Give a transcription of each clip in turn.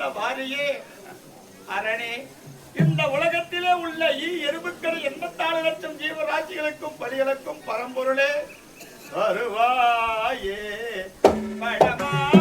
ஆட்கொள்ளும் வாரியே. அரணே இந்த உலகத்திலே உள்ள ஈ எறும்புக்கள் எண்பத்தாறு லட்சம் ஜீவராசிகளுக்கும் பலிகளுக்கும் பரம்பொருளே. வருவாயே நாட்டை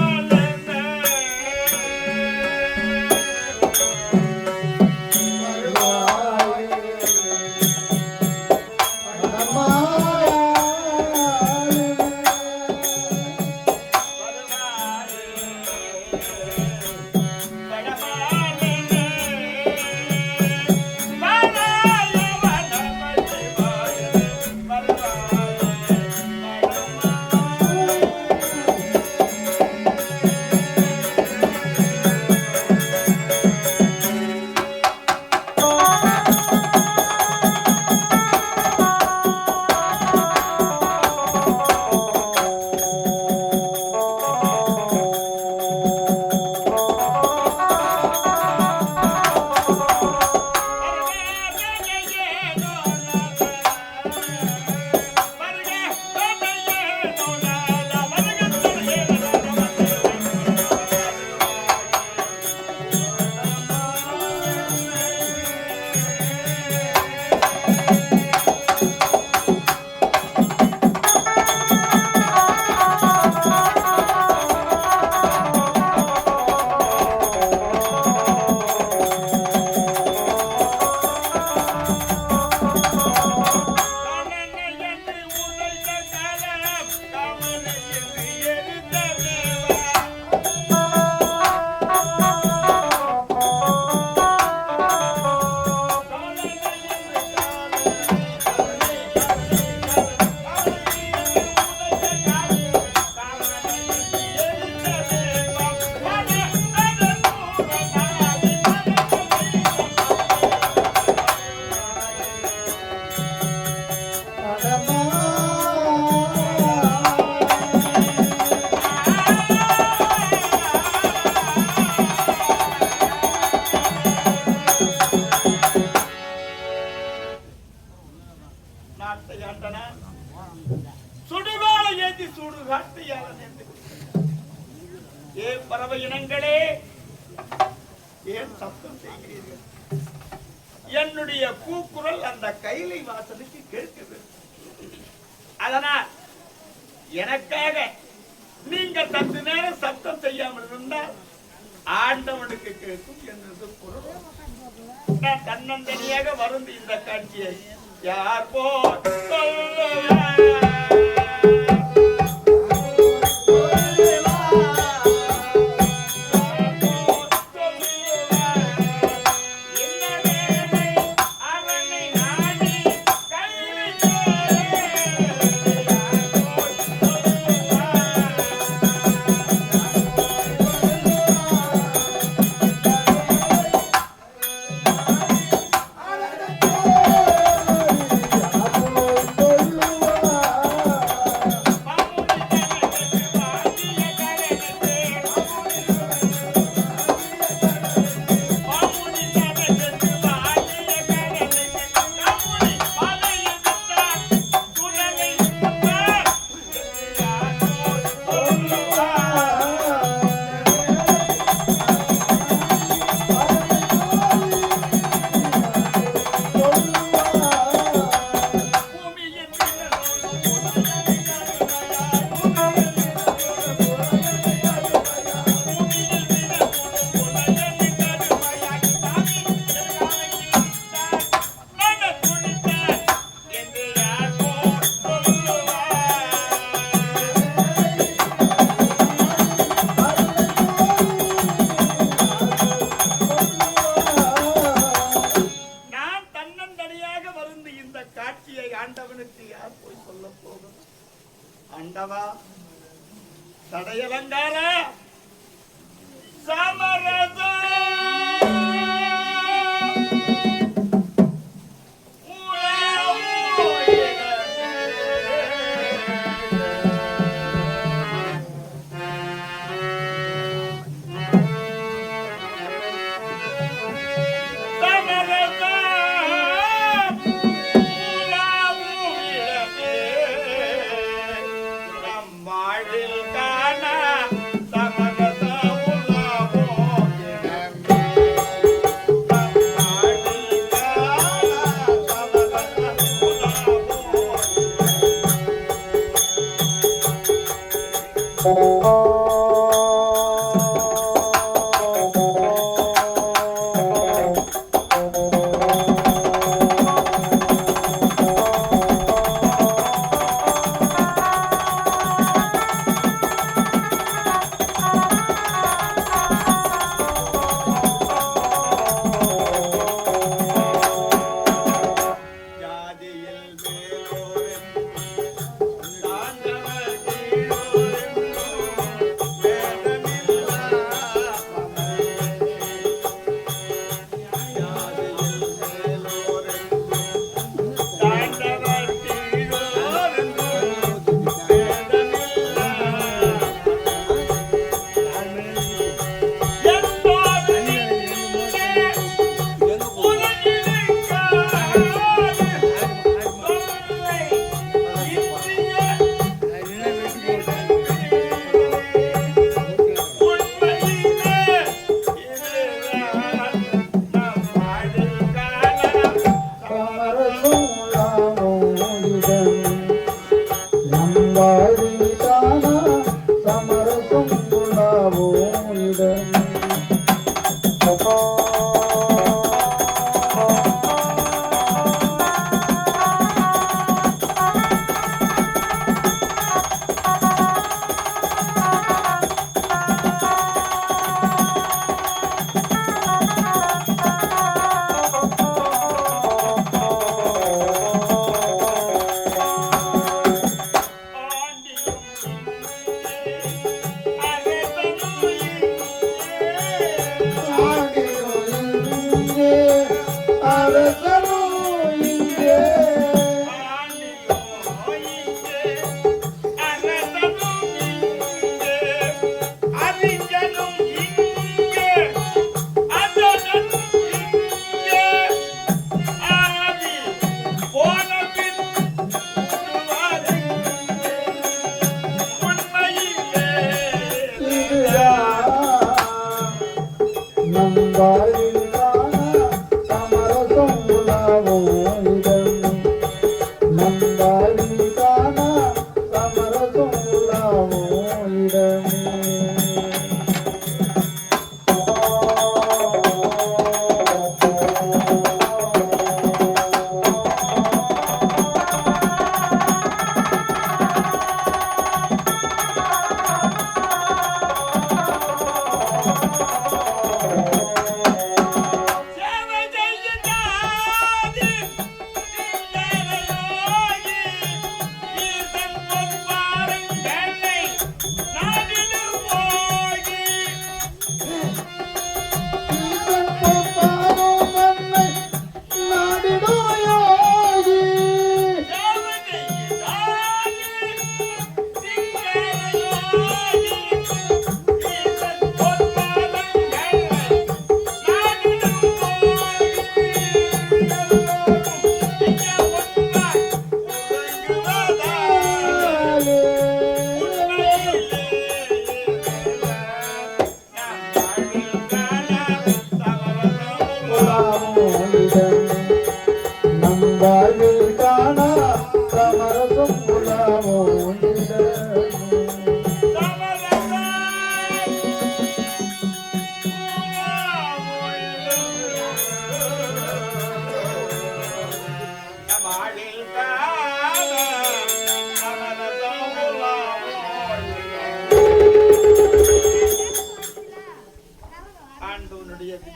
எனக்காக நீங்க சத்து நேரம் சத்தம் செய்யாமல் இருந்தால் ஆண்டவனுக்கு கேட்கும் என்னது குரல் நான் தன்னந்தனியாக வருந்து இந்த காட்சியை யார் போ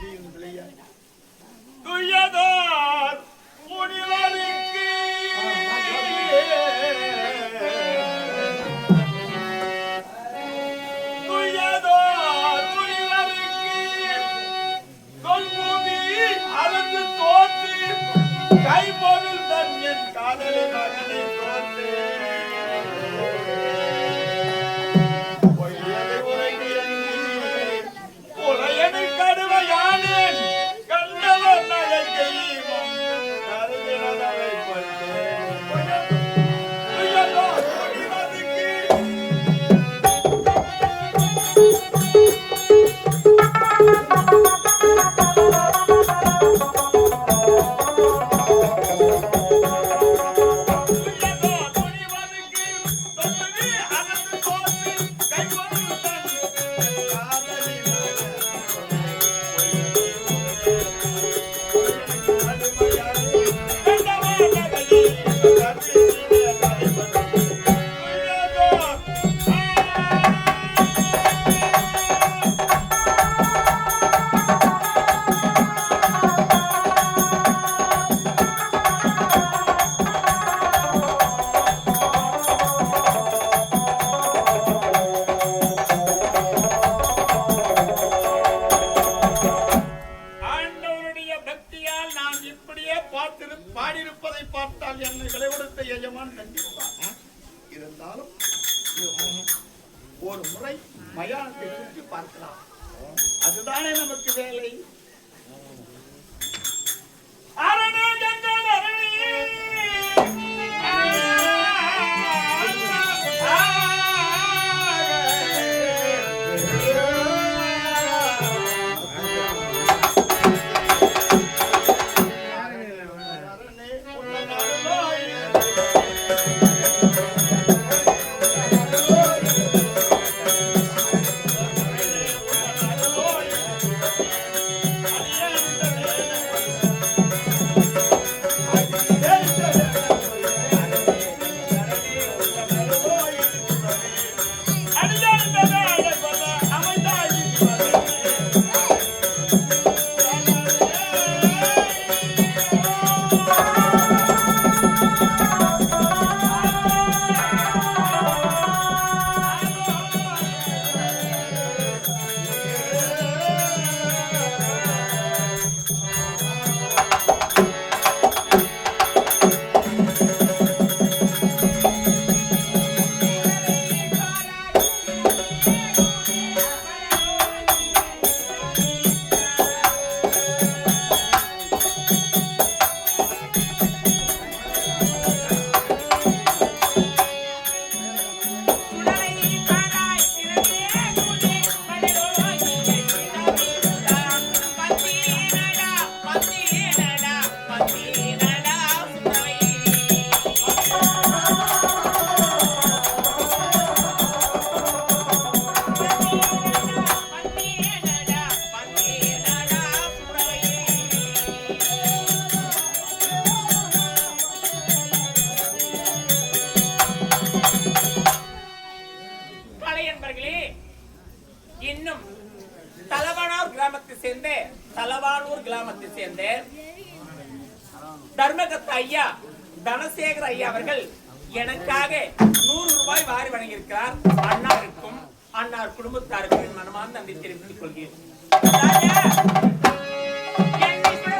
செய்யும் பிள்ளையா விளையாட்டு துயதார்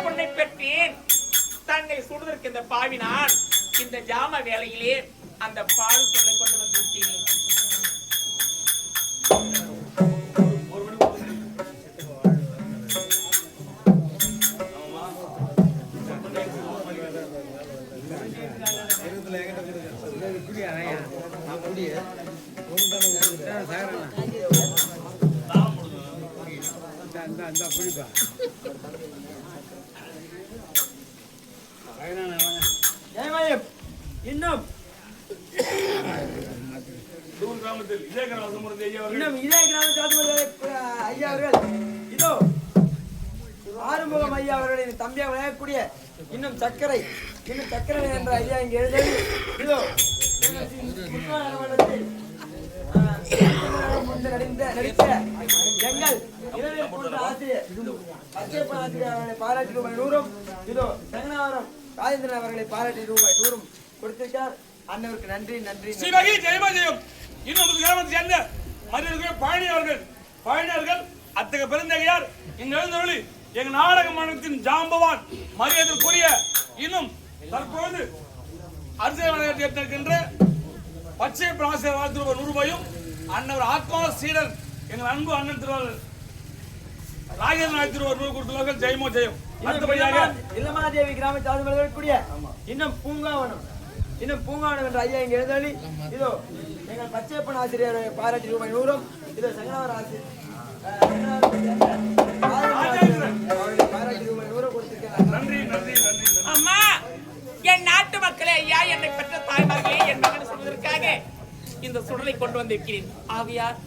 உன்னை பெற்றேன் தன்னை சுடுவதற்கு இந்த பாவினான். இந்த ஜாம வேலையிலே அந்த பால் சொல்லை கொண்டு வந்து கிராமத்தில் இதே கிராமத்தில் ஐயா அவர்கள். இதே கிராம சாதுமதி ஐயா அவர்கள். இதோ ஆறுமுகம் ஐயா அவர்களின் தம்பியாக விளையக்கூடிய இன்னும் சர்க்கரை இன்னும் சர்க்கரை என்ற ஐயா இங்கே எழுதி இதோ பாராட்டி ரூபாய் நூறும் இதோ சங்கனாவரம் ராஜேந்திரன் அவர்களை பாராட்டி ரூபாய் நூறும் கொடுத்திருக்கார் அண்ணவருக்கு நன்றி நன்றி. சிவகி ஜெயமஜெயம் இன்னும் நமது கிராமத்தை சேர்ந்த மரியாதை பழனி அவர்கள் பழனி அவர்கள் அத்தகைய பெருந்தகையார் இங்க எழுந்தவழி எங்க நாடக மன்றத்தின் ஜாம்பவான் மரியாதைக்குரிய இன்னும் தற்போது அரசியல் வளையத்தை ஏற்றிருக்கின்ற பச்சை பிராசியர் வாழ்த்து ரூபாய் நூறு ரூபாயும் அன்னவர் ஆத்மா சீடர் எங்கள் அன்பு அண்ணன் திருவாளர் ராஜேந்திரன் ஆயிரத்தி ரூபாய் நூறு கொடுத்துள்ளார்கள் ஜெயமோ. ஜெயம் அடுத்தபடியாக இல்லமாதேவி கிராம சாதுமதி கூடிய இன்னும் பூங்காவனம் இன்னும் பூங்காவனம் என்ற ஐயா இங்க எழுதலி இதோ எங்கள் பச்சைப்பன் ஆசிரியர் பாராட்டி ரூபாய் நூறும் இதோ சங்கராவர் ஆசிரியர் பாராட்டி ரூபாய் நூறு கொடுத்திருக்கிறார் நன்றி நன்றி நன்றி நன்றி. அம்மா என் நாட்டு மக்களே ஐயா என்னை பெற்ற தாய்மார்களே என் மகன் சொல்வதற்காக இந்த சுடலை கொண்டு வந்திருக்கிறேன். ஆவியார்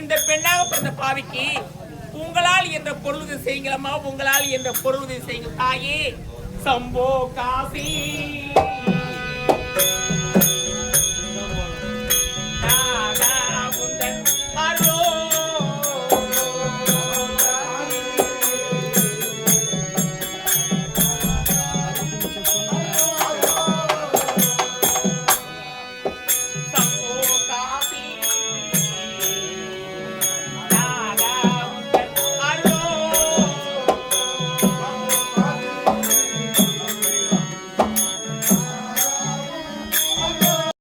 இந்த பெண்ணாக பிறந்த பாவிக்கு உங்களால் என்ற பொருளுதவி செய்யுங்கள் அம்மா. உங்களால் என்ற பொருளுதவி செய்யுங்கள். தாயே சம்போ காசி.